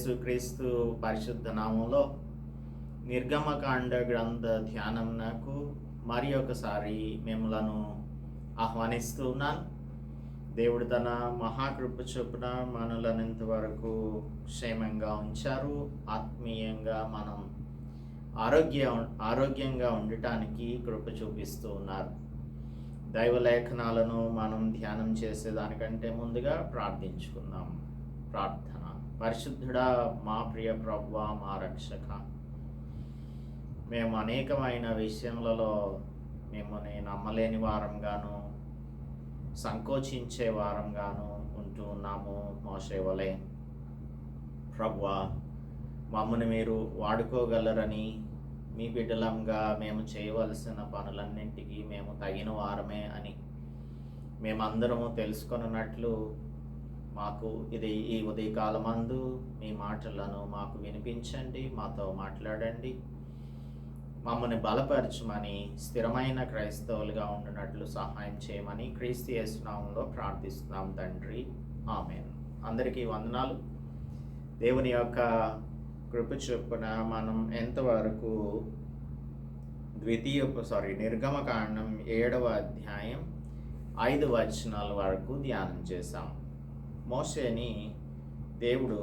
యేసుక్రీస్తు పరిశుద్ధ నామంలో నిర్గమకాండ గ్రంథ ధ్యానం నాకు మరి ఒకసారి మిమ్మలను ఆహ్వానిస్తూ ఉన్నాను. దేవుడు తన మహాకృప చొప్పున మనలను ఇంతవరకు క్షేమంగా ఉంచారు. ఆత్మీయంగా మనం ఆరోగ్య ఆరోగ్యంగా ఉండటానికి కృప చూపిస్తూ ఉన్నారు. దైవ లేఖనాలను మనం ధ్యానం చేసేదానికంటే ముందుగా ప్రార్థించుకుందాం. ప్రార్థన. పరిశుద్ధుడా మా ప్రియ ప్రభువ మా రక్షక. మేము అనేకమైన విషయములలో మిమ్మల్ని నమ్మలేని వారంగాను సంకోచించే వారంగాను ఉంటూ ఉన్నాము మోసేవలే ప్రభువ మమ్మల్ని మీరు వాడుకోగలరని మీ బిడ్డలంగా మేము చేయవలసిన పనులన్నింటికి మేము తగిన వారమే అని మేమందరము తెలుసుకొనున్నట్లు మాకు ఇది ఈ ఉదయకాలమందు మీ మాటలను మాకు వినిపించండి మాతో మాట్లాడండి. మమ్మల్ని బలపరచమని స్థిరమైన క్రైస్తవులుగా ఉండినట్లు సహాయం చేయమని క్రీస్తు యేసునామంలో ప్రార్థిస్తున్నాం తండ్రి. ఆమెన్. అందరికీ వందనాలు. దేవుని యొక్క కృప చొప్పున మనం ఎంతవరకు ద్వితీయ సారీ నిర్గమకాండం ఏడవ అధ్యాయం ఐదు వచనాల వరకు ధ్యానం చేశాం. మోసేని దేవుడు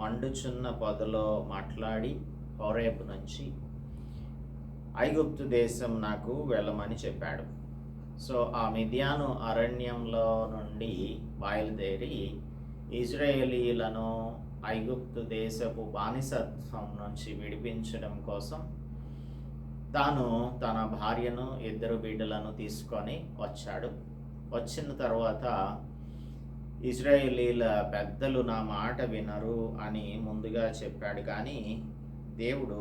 మండుచున్న పొదలో మాట్లాడి హోరేపు నుంచి ఐగుప్తు దేశం నాకు వెళ్ళమని చెప్పాడు. సో ఆ మిథ్యాను అరణ్యంలో నుండి బయలుదేరి ఇజ్రాయేలీలను ఐగుప్తు దేశపు బానిసత్వం నుంచి విడిపించడం కోసం తాను తన భార్యను ఇద్దరు బిడ్డలను తీసుకొని వచ్చాడు. వచ్చిన తర్వాత ఇజ్రాయేలీల పెద్దలు నా మాట వినరు అని ముందుగా చెప్పాడు. కానీ దేవుడు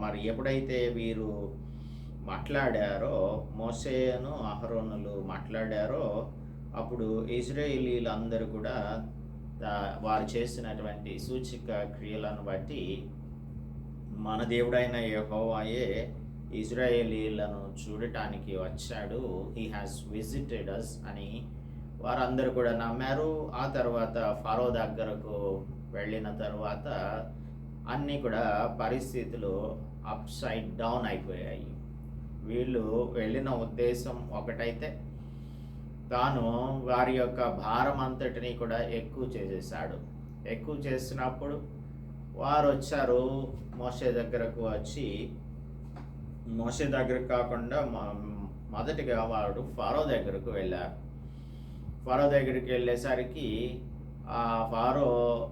మరి ఎప్పుడైతే వీరు మాట్లాడారో మోసేను అహరోనులు మాట్లాడారో అప్పుడు ఇజ్రాయేలీలందరూ కూడా వారు చేసినటువంటి సూచిక క్రియలను బట్టి మన దేవుడైన యహోవాయే ఇజ్రాయేలీలను చూడటానికి వచ్చాడు. హీ హాస్ విజిటెడ్ అస్ అని వారందరూ కూడా నమ్మారు. ఆ తర్వాత ఫారో దగ్గరకు వెళ్ళిన తర్వాత అన్నీ కూడా పరిస్థితులు అప్ సైడ్ డౌన్ అయిపోయాయి. వీళ్ళు వెళ్ళిన ఉద్దేశం ఒకటైతే తాను వారి యొక్క భారం అంతటిని కూడా ఎక్కువ చేసేసాడు ఎక్కువ చేసినప్పుడు వారు వచ్చారు మోసే దగ్గరకు వచ్చి మోసే దగ్గరకు కాకుండా మొదటిగా వాడు ఫారో దగ్గరకు వెళ్ళారు. ఫారో దగ్గరికి వెళ్ళేసరికి ఆ ఫారో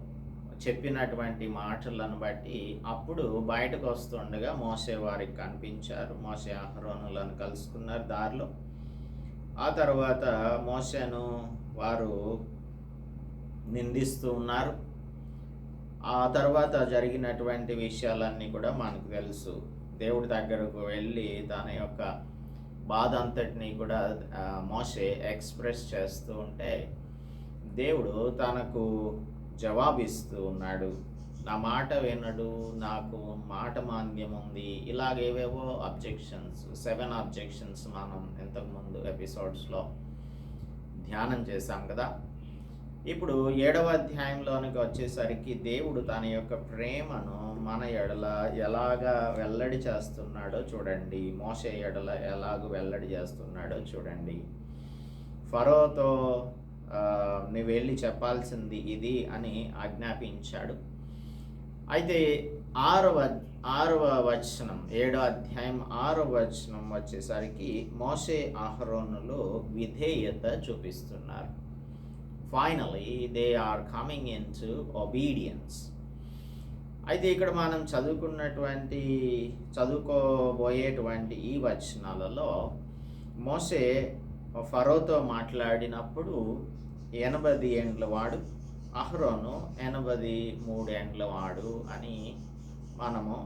చెప్పినటువంటి మాటలను బట్టి అప్పుడు బయటకు వస్తుండగా మోసే వారికి కనిపించారు. మోసే అహరోనులను కలుసుకున్నారు దారిలో. ఆ తర్వాత మోసేను వారు నిందిస్తూ ఉన్నారు. ఆ తర్వాత జరిగినటువంటి విషయాలన్నీ కూడా మనకు తెలుసు. దేవుడి దగ్గరకు వెళ్ళి తన యొక్క బాధ అంతటిని కూడా మోసే ఎక్స్ప్రెస్ చేస్తూ ఉంటే దేవుడు తనకు జవాబిస్తూ ఉన్నాడు. నా మాట వినడు నాకు మాట మాంద్యం ఉంది. ఇలాగేవేవో అబ్జెక్షన్స్ సెవెన్ అబ్జెక్షన్స్ మనం ఇంతకుముందు ఎపిసోడ్స్లో ధ్యానం చేశాం కదా. ఇప్పుడు ఏడవ అధ్యాయంలోనికి వచ్చేసరికి దేవుడు తన యొక్క ప్రేమను మన ఎడల ఎలాగా వెల్లడి చేస్తున్నాడో చూడండి. మోసే ఎడల ఎలాగ వెల్లడి చేస్తున్నాడో చూడండి. ఫరోతో నువ్వు వెళ్ళి చెప్పాల్సింది ఇది అని ఆజ్ఞాపించాడు. అయితే ఆరవ ఆరవ వచనం ఏడో అధ్యాయం ఆరవ వచనం వచ్చేసరికి మోసే ఆహరోనులు విధేయత చూపిస్తున్నారు. Finally they are coming into obedience అయితే ఇక్కడ మనం చదువుకున్నటువంటి చదువుకోబోయేటువంటి ఈ వచనాలలో మోసే ఫరోతో మాట్లాడినప్పుడు ఎనభై ఏండ్ల వాడు అహ్రోను ఎనభై మూడేండ్ల వాడు అని మనము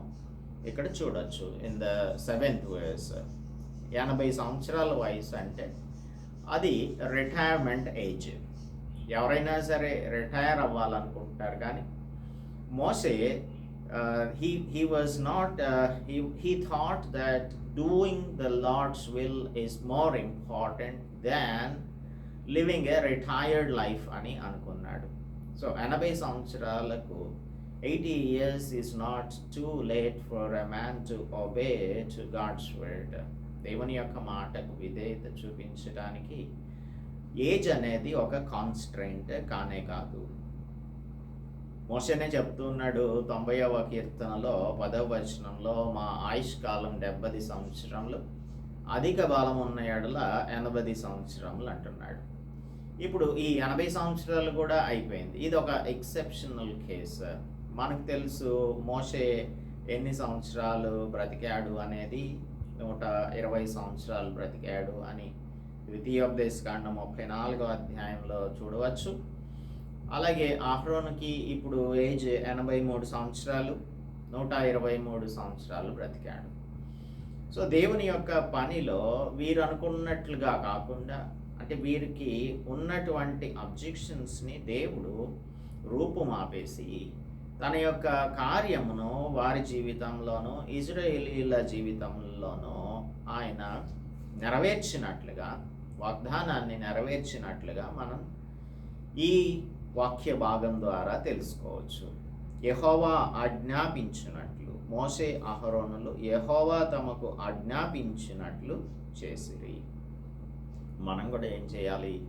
ఇక్కడ చూడొచ్చు ఇన్ ద సెవెంత్ వయస్ ఎనభై సంవత్సరాల వయసు అంటే అది రిటైర్మెంట్ ఏజ్ ఎవరైనా సరే రిటైర్ అవ్వాలనుకుంటారు కానీ మోసే he he was not he he thought that doing the lord's will is more important than living a retired life అని అనుకున్నాడు. సో ఎనభై సంవత్సరాలకు eighty years is not too late for a man to obey to God's word దేవుని యొక్క మాటకు విధేయత చూపించడానికి age అనేది ఒక కాన్స్ట్రెంట్ కానే కాదు. మోసనే చెప్తున్నాడు తొంభైవ కీర్తనలో పదవ వచనంలో మా ఆయుష్ కాలం డెబ్బది సంవత్సరంలు అధిక బలం ఉన్న ఎడల ఎనభై సంవత్సరములు అంటున్నాడు. ఇప్పుడు ఈ ఎనభై సంవత్సరాలు కూడా అయిపోయింది. ఇది ఒక ఎక్సెప్షనల్ కేసు మనకు తెలుసు మోషే ఎన్ని సంవత్సరాలు బ్రతికాడు అనేది నూట ఇరవై సంవత్సరాలు బ్రతికాడు అని ద్వితీయోపదేశకాండం ముప్పై నాలుగో అధ్యాయంలో చూడవచ్చు. అలాగే అహ్రోన్కి ఇప్పుడు ఏజ్ ఎనభై మూడు సంవత్సరాలు నూట ఇరవై మూడు సంవత్సరాలు బ్రతికాడు. సో దేవుని యొక్క పనిలో వీరు అనుకున్నట్లుగా కాకుండా అంటే వీరికి ఉన్నటువంటి అబ్జెక్షన్స్ని దేవుడు రూపుమాపేసి తన యొక్క కార్యమును వారి జీవితంలోనూ ఇజ్రాయేలీల జీవితంలోనూ ఆయన నెరవేర్చినట్లుగా వాగ్దానాన్ని నెరవేర్చినట్లుగా మనం ఈ వాక్య భాగం ద్వారా తెలుసుకోవచ్చు. యహోవా ఆజ్ఞాపించినట్లు మోసే అహరోనులు యహోవా తమకు ఆజ్ఞాపించినట్లు చేసిరి. మనం కూడా ఏం చేయాలి?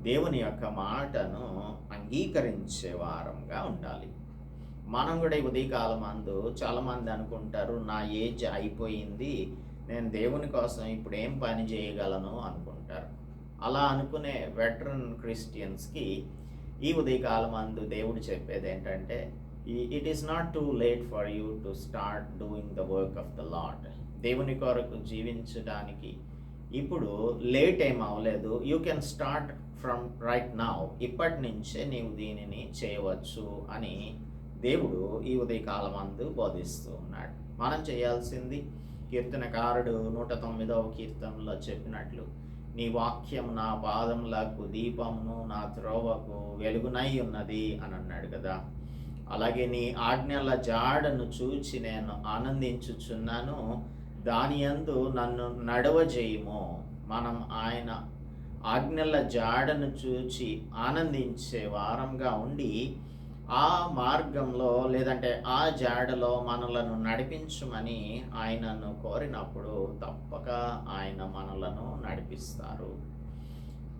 దేవుని యొక్క మాటను అంగీకరించే వారంగా ఉండాలి. మనం కూడా ఉదయకాలం అందు చాలామంది అనుకుంటారు నా ఏజ్ అయిపోయింది నేను దేవుని కోసం ఇప్పుడు ఏం పని చేయగలను అనుకుంటారు అలా అనుకునే వెటరన్ క్రిస్టియన్స్కి ఈ ఉదయకాలం అందు దేవుడు చెప్పేది ఏంటంటే it is not too late for you to start doing the work of the lord దేవుని కొరకు జీవించడానికి ఇప్పుడు లేట్ ఏం అవ్వలేదు you can start from right now ఇప్పటి నుంచే నీవు దీనిని చేయవచ్చు అని దేవుడు ఈ ఉదయకాలం అందు బోధిస్తూ ఉన్నాడు. మనం చేయాల్సింది కీర్తనకారుడు నూట తొమ్మిదవ కీర్తనలో చెప్పినట్లు నీ వాక్యం నా పాదములకు దీపమును నా త్రోవకు వెలుగునై ఉన్నది అని అన్నాడు కదా. అలాగే నీ ఆజ్ఞల జాడను చూచి నేను ఆనందించుచున్నాను. దాని యందు నన్ను నడవజేయము మనం ఆయన ఆజ్ఞల జాడను చూచి ఆనందించే వారంగా ఉండి ఆ మార్గంలో లేదంటే ఆ జాడలో మనలను నడిపించమని ఆయనను కోరినప్పుడు తప్పక ఆయన మనలను నడిపిస్తారు.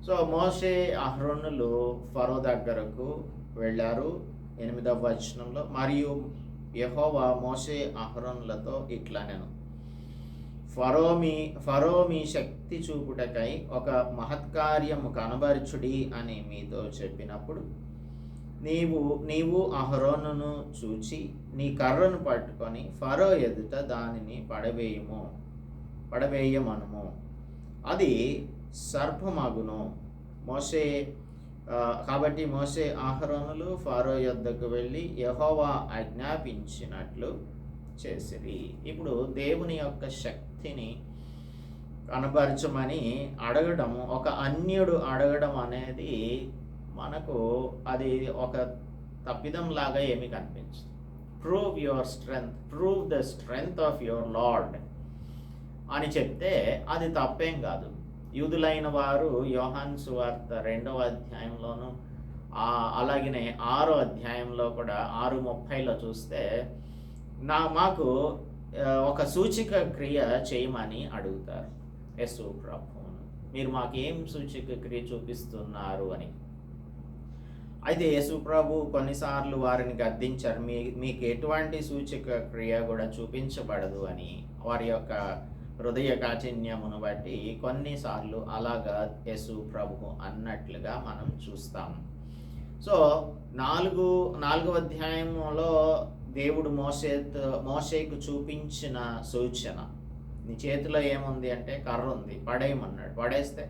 సో మోసే అహ్రోనులు ఫరో దగ్గరకు వెళ్ళారు. ఎనిమిదవ వచనంలో మరియు యహోవా మోసే అహ్రోనులతో ఇట్లా నేను. ఫరో మీ ఫరో మీ శక్తి చూపుటకై ఒక మహత్కార్యము కనబరుచుడి అని మీతో చెప్పినప్పుడు నీవు నీవు అహరోనును చూచి నీ కర్రను పట్టుకొని ఫరో ఎదుట దానిని పడవేయము పడవేయమనుము. అది సర్పమగును. మోసే కాబట్టి మోసే ఆహరోనులు ఫారో యొద్దకు వెళ్ళి యహోవా ఆజ్ఞాపించినట్లు చేసిరి. ఇప్పుడు దేవుని యొక్క శక్తిని కనపరచమని అడగడం ఒక అన్యుడు అడగడం అనేది మనకు అది ఒక తప్పిదం లాగా ఏమీ కనిపించదు. Prove your strength prove the strength of your lord అని చెప్తే అది తప్పేం కాదు. యూదులైన వారు యోహాన్ సువార్త రెండవ అధ్యాయంలోను అలాగనే ఆరో అధ్యాయంలో కూడా ఆరు ముప్పైలో చూస్తే నా మాకు ఒక సూచిక క్రియ చేయమని అడుగుతారు. యశు ప్రభువును. మీరు మాకేం సూచిక క్రియ చూపిస్తున్నారు అని. అయితే యేసు ప్రభు కొన్నిసార్లు వారిని గద్దించారు. మీ మీకు ఎటువంటి సూచక క్రియ కూడా చూపించబడదు అని వారి యొక్క హృదయ కాఠిన్యమును బట్టి కొన్నిసార్లు అలాగా యేసు ప్రభు అన్నట్లుగా మనం చూస్తాం. సో నాలుగు నాలుగో అధ్యాయంలో దేవుడు మోసే మోసేకు చూపించిన సూచన. నీ చేతిలో ఏముంది అంటే కర్ర ఉంది పడేయమన్నాడు పడేస్తే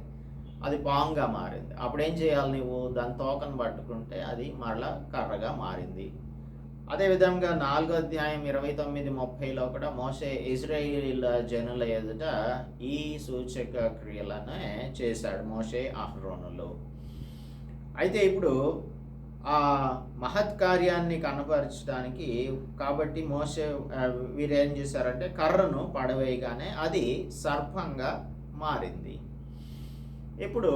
అది పాంగా మారింది. అప్పుడు ఏం చేయాలి నువ్వు దాని తోకను పట్టుకుంటే అది మరలా కర్రగా మారింది. అదేవిధంగా నాలుగో అధ్యాయం ఇరవై తొమ్మిది ముప్పైలో కూడా మోసే ఇజ్రాయిల్ జనుల ఎదుట ఈ సూచక క్రియలనే చేశాడు మోసే ఆహ్రోనులు అయితే ఇప్పుడు ఆ మహత్ కార్యాన్ని కనపరచడానికి కాబట్టి మోసే వీరేం చేశారంటే కర్రను పడవేయగానే అది సర్పంగా మారింది. ఇప్పుడు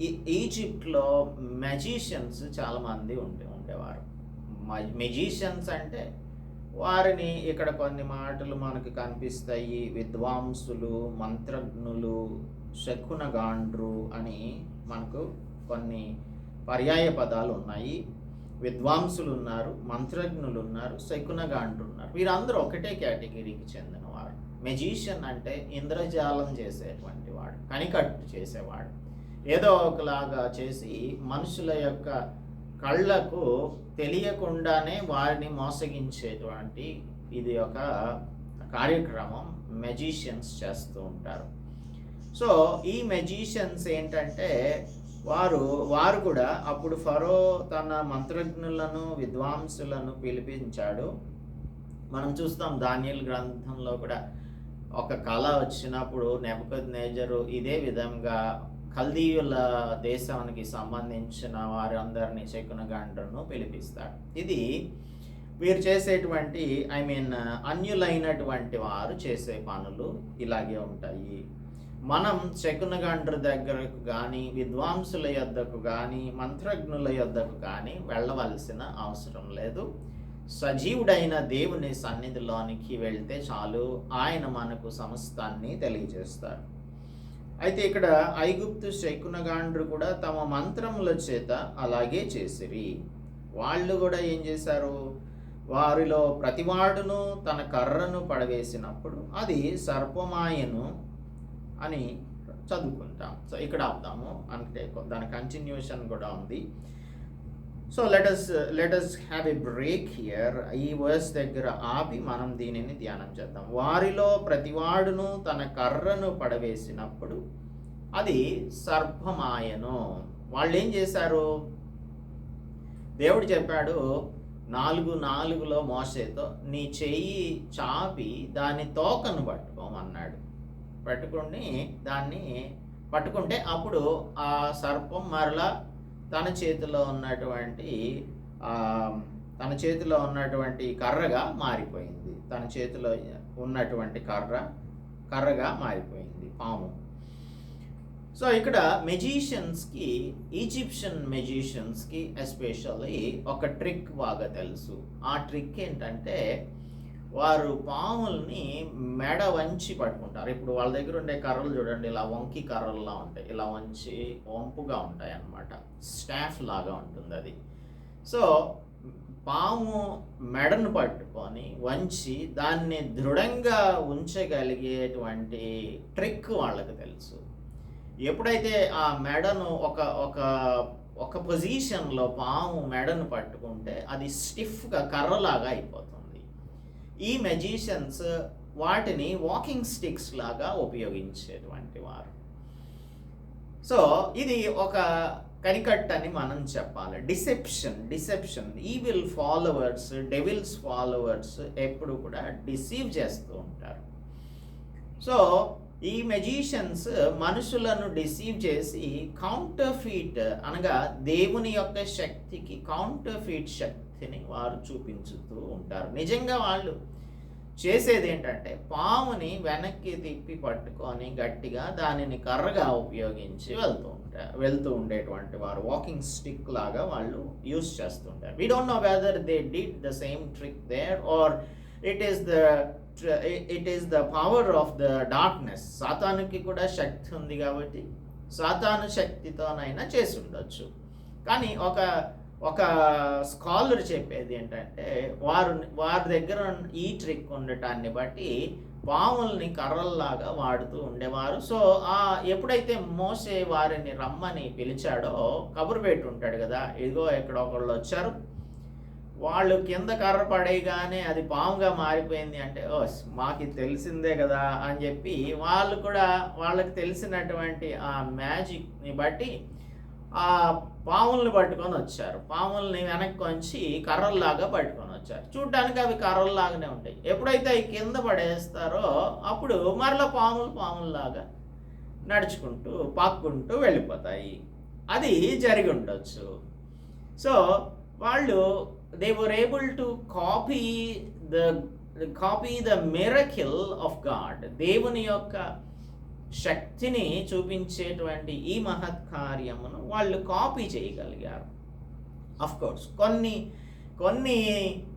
ఈ ఈజిప్ట్లో మెజీషియన్స్ చాలామంది ఉండే ఉండేవారు. మెజీషియన్స్ అంటే వారిని ఇక్కడ కొన్ని మాటలు మనకు కనిపిస్తాయి. విద్వాంసులు మంత్రజ్ఞులు శకునగాండ్రు అని మనకు కొన్ని పర్యాయ పదాలు ఉన్నాయి. విద్వాంసులు ఉన్నారు మంత్రజ్ఞులు ఉన్నారు శకునగాండ్రు ఉన్నారు. వీరందరూ ఒకటే కేటగిరీకి చెందినవారు. మెజీషియన్ అంటే ఇంద్రజాలం చేసేటువంటి వాడు కనికట్టు చేసేవాడు. ఏదో ఒకలాగా చేసి మనుషుల యొక్క కళ్ళకు తెలియకుండానే వారిని మోసగించేటువంటి ఇది ఒక కార్యక్రమం మెజీషియన్స్ చేస్తూ ఉంటారు. సో ఈ మెజీషియన్స్ ఏంటంటే వారు వారు కూడా అప్పుడు ఫరో తన మంత్రజ్ఞులను విద్వాంసులను పిలిపించాడు. మనం చూస్తాం ధాన్యాల గ్రంథంలో కూడా ఒక కళ వచ్చినప్పుడు నెపకద్ నేజరు ఇదే విధంగా కల్దీయుల దేశానికి సంబంధించిన వారందరినీ శకునగాండ్రను పిలిపిస్తాడు. ఇది వీరు చేసేటువంటి ఐ మీన్ అన్యులైనటువంటి వారు చేసే పనులు ఇలాగే ఉంటాయి. మనం శకునగాండ్ర దగ్గరకు కానీ విద్వాంసుల యొద్దకు కానీ మంత్రజ్ఞుల యొద్దకు కానీ వెళ్ళవలసిన అవసరం లేదు. సజీవుడైన దేవుని సన్నిధిలోనికి వెళ్తే చాలు. ఆయన మనకు సమస్తాన్ని తెలియజేస్తారు అయితే ఇక్కడ ఐగుప్తు శకునగాండ్రు కూడా తమ మంత్రముల చేత అలాగే చేసిరి. వాళ్ళు కూడా ఏం చేశారు? వారిలో ప్రతివాడును తన కర్రను పడవేసినప్పుడు అది సర్పమాయను అని చదువుకుంటాం. సో ఇక్కడ ఆపుదాము. అంటే దాని కంటిన్యూషన్ కూడా ఉంది. So let's let's have a break here ఈ వర్స్ దగ్గర ఆపి మనం దీనిని ధ్యానం చేద్దాం. వారిలో ప్రతివాడును తన కర్రను పడవేసినప్పుడు అది సర్పమాయను వాళ్ళు ఏం చేశారు? దేవుడు చెప్పాడు నాలుగు నాలుగులో మోసేతో నీ చెయ్యి చాపి దాని తోకను పట్టుకోమన్నాడు. పట్టుకుని దాన్ని పట్టుకుంటే అప్పుడు ఆ సర్పం మరలా తన చేతిలో ఉన్నటువంటి తన చేతిలో ఉన్నటువంటి కర్రగా మారిపోయింది. తన చేతిలో ఉన్నటువంటి కర్ర కర్రగా మారిపోయింది పాము. సో ఇక్కడ మెజీషియన్స్కి ఈజిప్షియన్ మెజీషియన్స్కి ఎస్పెషల్లీ ఒక ట్రిక్ బాగా తెలుసు. ఆ ట్రిక్ ఏంటంటే వారు పాముల్ని మెడ వంచి పట్టుకుంటారు. ఇప్పుడు వాళ్ళ దగ్గర ఉండే కర్రలు చూడండి ఇలా వంకి కర్రల్లా ఉంటాయి. ఇలా వంచి వంపుగా ఉంటాయి అన్నమాట స్టాఫ్ లాగా ఉంటుంది అది. సో పాము మెడను పట్టుకొని వంచి దాన్ని దృఢంగా ఉంచగలిగేటువంటి ట్రిక్ వాళ్ళకి తెలుసు. ఎప్పుడైతే ఆ మెడను ఒక ఒక ఒక పొజిషన్లో పాము మెడను పట్టుకుంటే అది స్టిఫ్గా కర్రలాగా అయిపోతుంది. ఈ మెజీషియన్స్ వాటిని వాకింగ్ స్టిక్స్ లాగా ఉపయోగించేటువంటి వారు. సో ఇది ఒక కనికట్ అని మనం చెప్పాలి. Deception deception evil followers devil's followers ఎప్పుడు కూడా డిసీవ్ చేస్తూ ఉంటారు. సో ఈ మెజీషియన్స్ మనుషులను డిసీవ్ చేసి కౌంటర్ ఫీట్ అనగా దేవుని యొక్క శక్తికి కౌంట్ ఫీట్ శక్తి శక్తిని వారు చూపించుతూ ఉంటారు. నిజంగా వాళ్ళు చేసేది ఏంటంటే పాముని వెనక్కి తిప్పి పట్టుకొని గట్టిగా దానిని కర్రగా ఉపయోగించి వెళ్తూ ఉంటారు వెళ్తూ ఉండేటువంటి వారు. వాకింగ్ స్టిక్ లాగా వాళ్ళు యూస్ చేస్తుంటారు we don't know whether they did the same trick there or it is the it is the power of the darkness సాతానుకి కూడా శక్తి ఉంది కాబట్టి సాతాను శక్తితోనైనా చేసి ఉండొచ్చు. కానీ ఒక ఒక స్కాలర్ చెప్పేది ఏంటంటే వారు వారి దగ్గర ఈ ట్రిక్ ఉండటాన్ని బట్టి పాముల్ని కర్రల్లాగా వాడుతూ ఉండేవారు. సో ఆ ఎప్పుడైతే మోసే వారిని రమ్మని పిలిచాడో కబురు పెట్టి ఉంటాడు కదా ఇదిగో ఇక్కడ ఒకళ్ళు వచ్చారు. వాళ్ళు కింద కర్ర పడేయగానే అది పాముగా మారిపోయింది అంటే ఓ మాకు తెలిసిందే కదా అని చెప్పి వాళ్ళు కూడా వాళ్ళకి తెలిసినటువంటి ఆ మ్యాజిక్ని బట్టి ఆ పాముల్ని పట్టుకొని వచ్చారు. పాముల్ని వెనక్కి వంచి కర్రల్లాగా పట్టుకొని వచ్చారు. చూడ్డానికి అవి కర్రల్లాగానే ఉంటాయి. ఎప్పుడైతే అవి కింద పడేస్తారో అప్పుడు మరలా పాములు పాముల్లాగా నడుచుకుంటూ పాక్కుంటూ వెళ్ళిపోతాయి. అది జరిగి ఉండొచ్చు. సో వాళ్ళు they were able to copy the copy the miracle of God దేవుని యొక్క శక్తిని చూపించేటువంటి ఈ మహత్ కార్యమును వాళ్ళు కాపీ చేయగలిగారు. అఫ్ కోర్స్ కొన్ని కొన్ని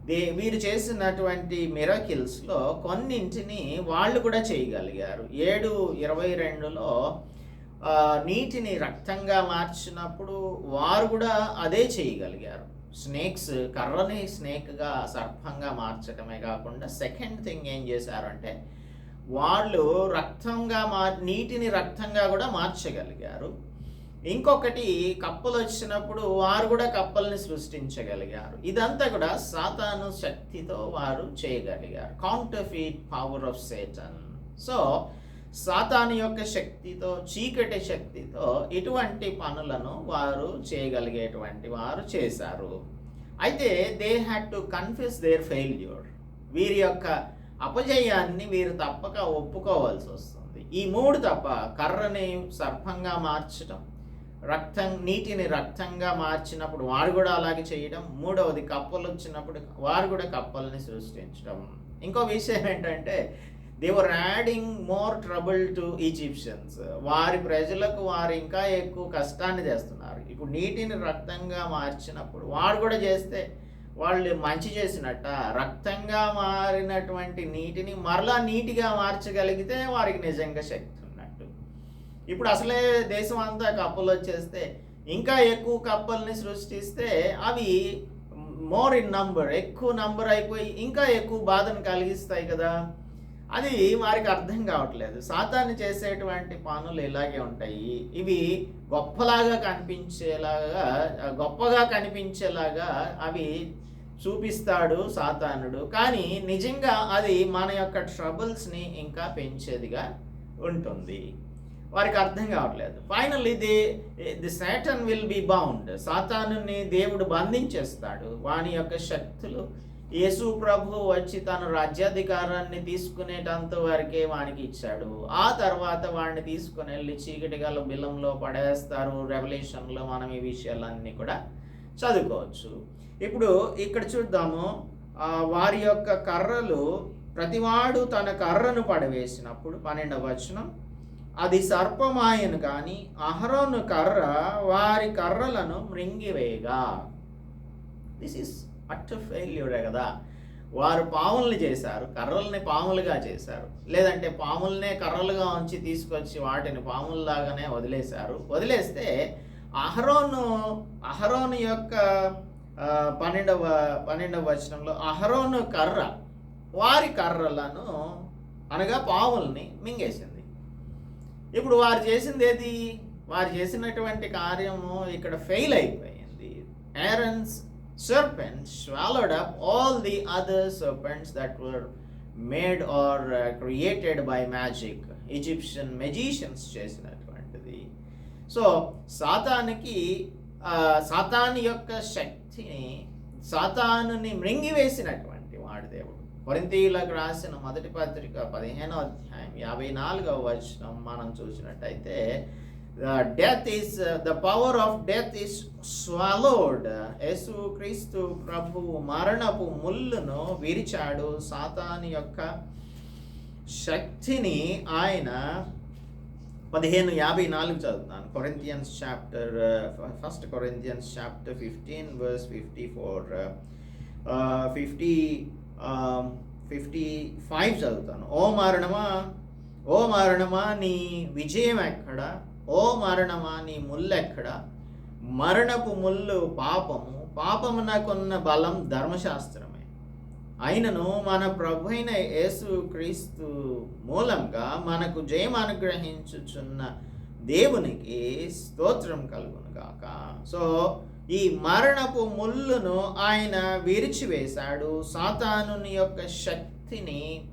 దే వీరు చేసినటువంటి మిరకిల్స్లో కొన్నింటిని వాళ్ళు కూడా చేయగలిగారు. ఏడు ఇరవై రెండులో నీటిని రక్తంగా మార్చినప్పుడు వారు కూడా అదే చేయగలిగారు. స్నేక్స్ కర్రని స్నేక్గా సర్పంగా మార్చడమే కాకుండా సెకండ్ థింగ్ ఏం చేశారంటే వాళ్ళు రక్తంగా మార్ నీటిని రక్తంగా కూడా మార్చగలిగారు. ఇంకొకటి కప్పలు వచ్చినప్పుడు వారు కూడా కప్పల్ని సృష్టించగలిగారు. ఇదంతా కూడా సాతాను శక్తితో వారు చేయగలిగారు. Counterfeit power of Satan so సాతాను యొక్క శక్తితో చీకటి శక్తితో ఇటువంటి పనులను వారు చేయగలిగేటువంటి వారు చేశారు. అయితే they had to confuse their failure వీరి యొక్క అపజయాన్ని వీరు తప్పక ఒప్పుకోవాల్సి వస్తుంది. ఈ మూడు తప్ప కర్రని సర్పంగా మార్చడం రక్తం నీటిని రక్తంగా మార్చినప్పుడు వారు కూడా అలాగే చేయడం మూడవది కప్పలు వచ్చినప్పుడు వారు కూడా కప్పల్ని సృష్టించడం ఇంకో విషయం ఏంటంటే they're adding more trouble to Egyptians వారి ప్రజలకు వారు ఇంకా ఎక్కువ కష్టాన్ని చేస్తున్నారు ఇప్పుడు నీటిని రక్తంగా మార్చినప్పుడు వారు కూడా చేస్తే వాళ్ళు మంచి చేసినట్ట రక్తంగా మారినటువంటి నీటిని మరలా నీటిగా మార్చగలిగితే వారికి నిజంగా శక్తి ఉన్నట్టు. ఇప్పుడు అసలే దేశం అంతా కప్పలు వచ్చేస్తే ఇంకా ఎక్కువ కప్పల్ని సృష్టిస్తే అవి మోర్ ఇన్ నంబర్ ఎక్కువ నంబర్ అయిపోయి ఇంకా ఎక్కువ బాధను కలిగిస్తాయి కదా. అది వారికి అర్థం కావట్లేదు. సాతాన్ని చేసేటువంటి పనులు ఇలాగే ఉంటాయి. ఇవి గొప్పలాగా కనిపించేలాగా గొప్పగా కనిపించేలాగా అవి చూపిస్తాడు సాతానుడు. కానీ నిజంగా అది మన యొక్క ట్రబుల్స్ని ఇంకా పెంచేదిగా ఉంటుంది. వారికి అర్థం కావట్లేదు. Final the the Satan will be bound. సాతానుని దేవుడు బంధించేస్తాడు. వాని యొక్క శక్తులు యేసు ప్రభు వచ్చి తన రాజ్యాధికారాన్ని తీసుకునేటంత వరకే వానికి ఇచ్చాడు. ఆ తర్వాత వాడిని తీసుకుని వెళ్ళి చీకటి గల బిలంలో పడేస్తారు. రెవల్యూషన్లో మనం ఈ విషయాలన్నీ కూడా చదువుకోవచ్చు. ఇప్పుడు ఇక్కడ చూద్దాము. వారి యొక్క కర్రలు ప్రతివాడు తన కర్రను పడవేసినప్పుడు పన్నెండవ వచనం అది సర్పమాయను కానీ అహరోను కర్ర వారి కర్రలను మృంగివేగా. దిస్ ఇస్ అట్ ఫెయిల్యూరే కదా. వారు పాముల్ని చేశారు కర్రల్ని పాములుగా చేశారు. లేదంటే పాముల్నే కర్రలుగా ఉంచి తీసుకొచ్చి వాటిని పాముల్లాగానే వదిలేశారు. వదిలేస్తే అహరోను అహరోను యొక్క పన్నెండవ పన్నెండవ వచనంలో అహరోను కర్ర వారి కర్రలను అనగా పాముల్ని మింగేసింది. ఇప్పుడు వారు చేసింది ఏది వారు చేసినటువంటి కార్యము ఇక్కడ ఫెయిల్ అయిపోయింది. Aaron's serpent swallowed up all the other serpents that were made or uh, created by magic. Egyptian magicians చేసినటువంటిది. సో సాతానికి సాతాన్ యొక్క శక్తిని సాతానుని మృంగివేసినటువంటి వాడు దేవుడు. కొరింతీయులకు రాసిన మొదటి పత్రిక పదిహేనో అధ్యాయం యాభై నాలుగవ వచనం మనం చూసినట్టయితే death is the power of death is swallowed యేసు క్రీస్తు ప్రభువు మరణపు ముళ్ళును విరిచాడు. సాతాని యొక్క శక్తిని ఆయన పదిహేను యాభై నాలుగు చదువుతాను Corinthians chapter uh, first Corinthians chapter fifteen verse fifty four uh, uh, fifty um, fifty five చదువుతాను. ఓ మరణమా ఓ మరణమా నీ విజయం ఎక్కడ? ఓ మరణమా నీ ముల్లెక్కడ? మరణపు ముళ్ళు పాపము. పాపమునకున్న బలం ధర్మశాస్త్రమే. అయినను మన ప్రభు అయిన యేసు క్రీస్తు మూలంగా మనకు జయం అనుగ్రహించుచున్న దేవునికి స్తోత్రం కలుగును గాక. సో ఈ మరణపు ముళ్ళును ఆయన విరిచివేశాడు. సాతానుని యొక్క శక్తిని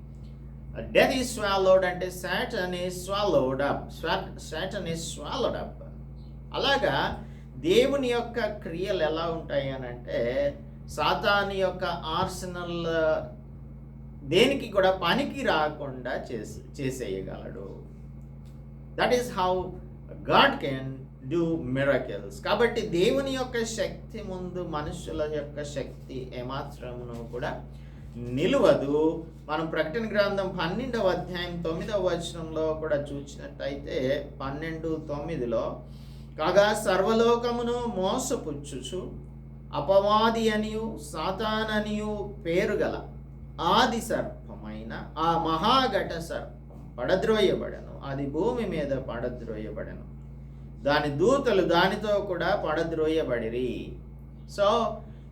డెత్ ఈ స్వాలోడ్ అంటే శాట్ అని swallowed up Satan is swallowed up అలాగా దేవుని యొక్క క్రియలు ఎలా ఉంటాయి అని అంటే సాతాని యొక్క ఆర్సనల్ దేనికి కూడా పనికి రాకుండా చేసి చేసేయగలడు. That is how God can do miracles కాబట్టి దేవుని యొక్క శక్తి ముందు మనుషుల యొక్క శక్తి ఏమాత్రమును కూడా నిలువదు. మనం ప్రకటన గ్రంథం పన్నెండవ అధ్యాయం తొమ్మిదవ వచనంలో కూడా చూసినట్టయితే పన్నెండు తొమ్మిదిలో కాగా సర్వలోకమును మోసపుచ్చుచు అపవాది అనియు సాతాననియు పేరు గల ఆది సర్పమైన ఆ మహాఘట సర్పం పడద్రోయబడను. అది భూమి మీద పడద్రోయబడను. దాని దూతలు దానితో కూడా పడద్రోయబడిరి. సో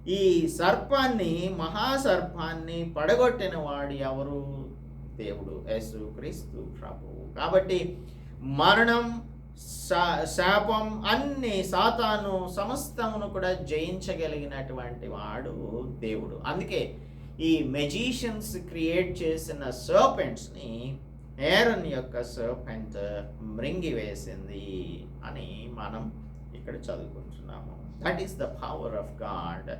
ఈ సర్పాన్ని మహాసర్పాన్ని పడగొట్టిన వాడు ఎవరు? దేవుడు యేసు క్రీస్తు ప్రభువు కాబట్టి మరణం శా- శాపం అన్ని సాతాను సమస్తమును కూడా జయించగలిగినటువంటి వాడు దేవుడు. అందుకే ఈ మెజీషియన్స్ క్రియేట్ చేసిన సర్పెంట్స్ని ఏరన్ యొక్క సర్పెంట్ మృంగివేసింది అని మనం ఇక్కడ చదువుకుంటున్నాము. That is the power of God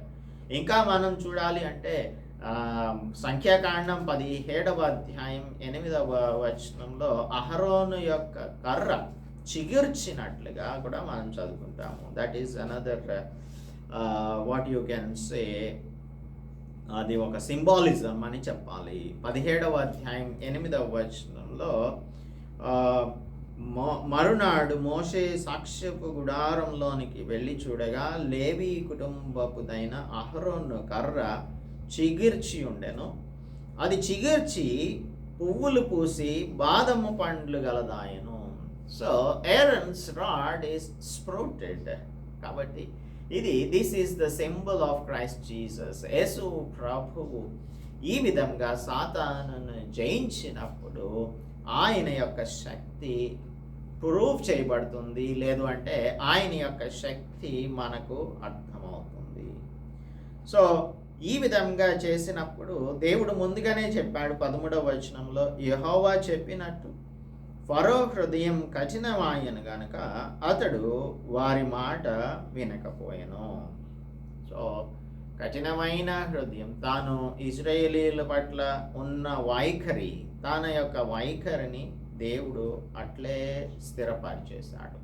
ఇంకా మనం చూడాలి అంటే సంఖ్యాకాండం పదిహేడవ అధ్యాయం ఎనిమిదవ వచనంలో అహరోను యొక్క కర్ర చిగుర్చినట్లుగా కూడా మనం చదువుకుంటాము. That is another what you can say అది ఒక సింబాలిజం అని చెప్పాలి. పదిహేడవ అధ్యాయం ఎనిమిదవ వచనంలో మో- మరునాడు మోషే సాక్ష్యపు గుడారంలోనికి వెళ్ళి చూడగా లేవి కుటుంబపుదైన అహరోన్ కర్ర చిగిర్చి ఉండెను. అది చిగిర్చి పువ్వులు పూసి బాదము పండ్లు గలదాయను. So Aaron's rod is sprouted కాబట్టి ఇది this is the symbol of Christ Jesus యేసు ప్రభువు ఈ విధంగా సాతానును జయించినప్పుడు ఆయన యొక్క శక్తి ప్రూవ్ చేయబడుతుంది. లేదు అంటే ఆయన యొక్క శక్తి మనకు అర్థమవుతుంది. సో ఈ విధంగా చేసినప్పుడు దేవుడు ముందుగానే చెప్పాడు పదమూడవ వచనంలో యహోవా చెప్పినట్టు ఫరో హృదయం కఠినమాయను గనుక అతడు వారి మాట వినకపోయాను. సో కఠినమైన హృదయం తాను ఇజ్రాయేలీల పట్ల ఉన్న వైఖరి తన యొక్క వైఖరిని దేవుడు అట్లే స్థిరపరిచేశాడు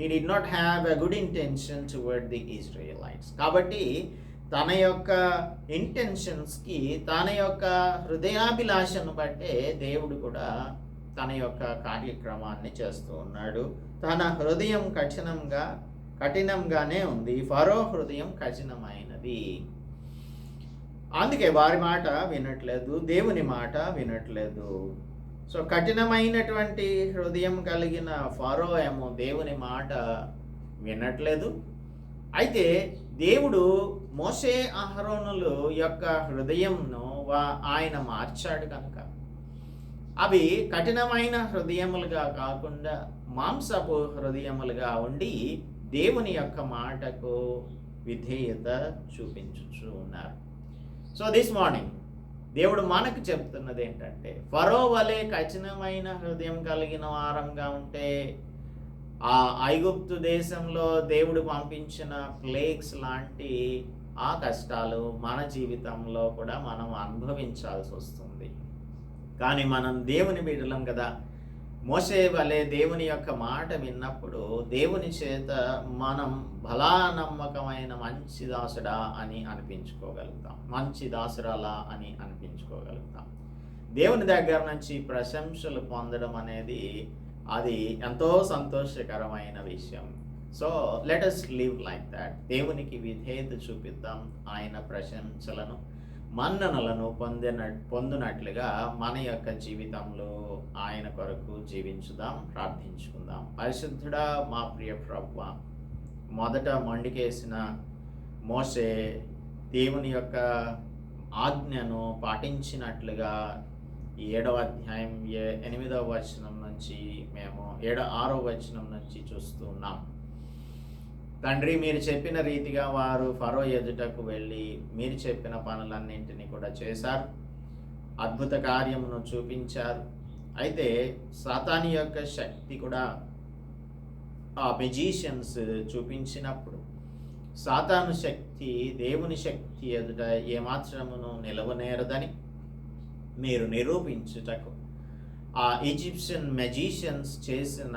ఈ they not have a good intention toward the Israelites కాబట్టి తన యొక్క ఇంటెన్షన్స్కి తన యొక్క హృదయాభిలాషను బట్టే దేవుడు కూడా తన యొక్క కార్యక్రమాన్ని చేస్తూ ఉన్నాడు. తన హృదయం కఠినంగా కఠినంగానే ఉంది. ఫరో హృదయం కఠినమైనది. అందుకే వారి మాట వినట్లేదు దేవుని మాట వినట్లేదు. సో కఠినమైనటువంటి హృదయం కలిగిన ఫారో ఏమో దేవుని మాట వినట్లేదు. అయితే దేవుడు మోసే అహరోనులు యొక్క హృదయంను వా- ఆయన మార్చాడు కనుక. అవి కఠినమైన హృదయములుగా కాకుండా మాంసపు హృదయములుగా ఉండి దేవుని యొక్క మాటకు విధేయత చూపించుచు ఉన్నారు సో దిస్ మార్నింగ్ దేవుడు మనకు చెప్తున్నది ఏంటంటే ఫరో వలె కఠినమైన హృదయం కలిగిన వారంగా ఉంటే ఆ ఐగుప్తు దేశంలో దేవుడు పంపించిన ప్లేగ్స్ లాంటి ఆ కష్టాలు మన జీవితంలో కూడా మనం అనుభవించాల్సి వస్తుంది. కానీ మనం దేవుని బిడ్డలం కదా. మోసే వలె దేవుని యొక్క మాట విన్నప్పుడు దేవుని చేత మనం బలా నమ్మకమైన మంచి దాసుడా అని అనిపించుకోగలుగుతాం. మంచి దాసురాలా అని అనిపించుకోగలుగుతాం. దేవుని దగ్గర నుంచి ప్రశంసలు పొందడం అనేది అది ఎంతో సంతోషకరమైన విషయం. So let us live like that దేవునికి విధేయత చూపిద్దాం. ఆయన ప్రశంసలను మన్ననలను పొందిన పొందినట్లుగా మన యొక్క జీవితంలో ఆయన కొరకు జీవించుదాం ప్రార్థించుకుందాం. పరిశుద్ధుడా మా ప్రియ ప్రభు మొదట మొండికేసిన మోసే దేవుని యొక్క ఆజ్ఞను పాటించినట్లుగా ఏడవ అధ్యాయం ఏ ఎనిమిదవ వచనం నుంచి మేము ఏడో ఆరో వచనం నుంచి చూస్తున్నాం తండ్రి మీరు చెప్పిన రీతిగా వారు ఫరో ఎదుటకు వెళ్ళి మీరు చెప్పిన పనులన్నింటినీ కూడా చేశారు. అద్భుత కార్యమును చూపించారు. అయితే సాతాని యొక్క శక్తి కూడా ఆ మెజీషియన్స్ చూపించినప్పుడు సాతాను శక్తి దేవుని శక్తి ఎదుట ఏమాత్రమును నిలవనేరదని మీరు నిరూపించుటకు ఆ ఈజిప్షియన్ మెజీషియన్స్ చేసిన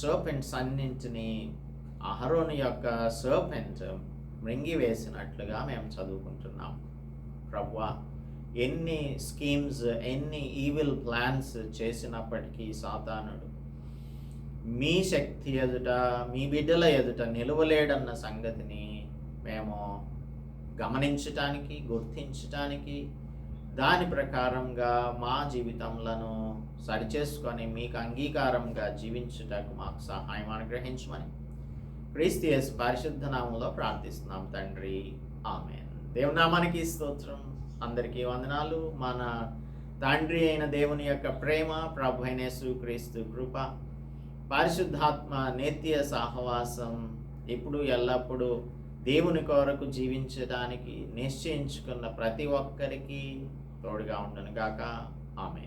సర్పెంట్స్ అన్నింటినీ అహరోని యొక్క సర్పెంట్ మృంగివేసినట్లుగా మేము చదువుకుంటున్నాం. ప్రభు ఎన్ని స్కీమ్స్ ఎన్ని ఈవిల్ ప్లాన్స్ చేసినప్పటికీ సాతానుడు మీ శక్తి ఎదుట మీ బిడ్డల ఎదుట నిలవలేడన్న సంగతిని మేము గమనించటానికి గుర్తించటానికి దాని ప్రకారంగా మా జీవితంలో సరిచేసుకొని మీకు అంగీకారంగా జీవించుటకు మాకు సహాయం అనుగ్రహించమని క్రీస్తియస్ పరిశుద్ధ నామంలో ప్రార్థిస్తున్నాం తండ్రి. ఆమె దేవునామానికి స్తోత్రం. అందరికీ వందనాలు. మన తండ్రి అయిన దేవుని యొక్క ప్రేమ ప్రభు అయిన క్రీస్తు కృప పరిశుద్ధాత్మ నిత్య సహవాసం ఇప్పుడు ఎల్లప్పుడూ దేవుని కొరకు జీవించడానికి నిశ్చయించుకున్న ప్రతి ఒక్కరికి తోడుగా ఉండను గాక ఆమె